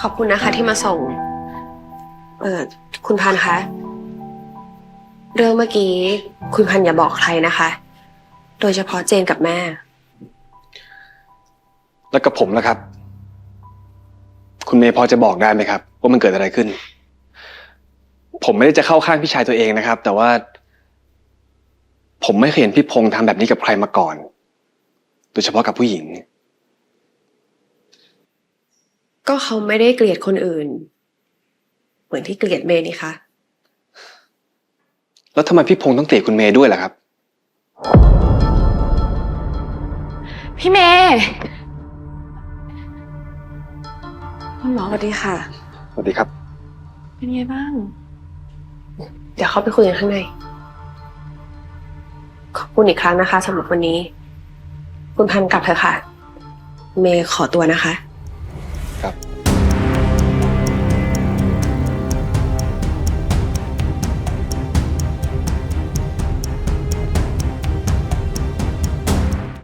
ขอบคุณนะคะที่มาส่ง เออคุณพันธ์คะ เรื่องเมื่อกี้ คุณพันธ์อย่าบอกใครนะคะ โดยเฉพาะเจนกับแม่ แล้วกับผมนะครับ คุณเมย์พอจะบอกได้ไหมครับ ว่ามันเกิดอะไรขึ้น ผมไม่ได้จะเข้าข้างพี่ชายตัวเองนะครับ แต่ว่า ผมไม่เคยเห็นพี่พงษ์ทำแบบนี้กับใครมาก่อน โดยเฉพาะกับผู้หญิง ก็เขาไม่ได้เกลียดคนอื่น เหมือนที่เกลียดเมย์นี่คะ แล้วทำไมพี่พงษ์ต้องเกลียดคุณเมย์ด้วยล่ะครับ พี่เมย์คุณหมอสวัสดีค่ะ สวัสดีครับ เป็นไงบ้าง เดี๋ยวเข้าไปคุยกันข้างใน ขอบคุณอีกครั้งนะคะสำหรับวันนี้ คุณพันธุ์กลับเถอะค่ะ เมย์ขอตัวนะคะ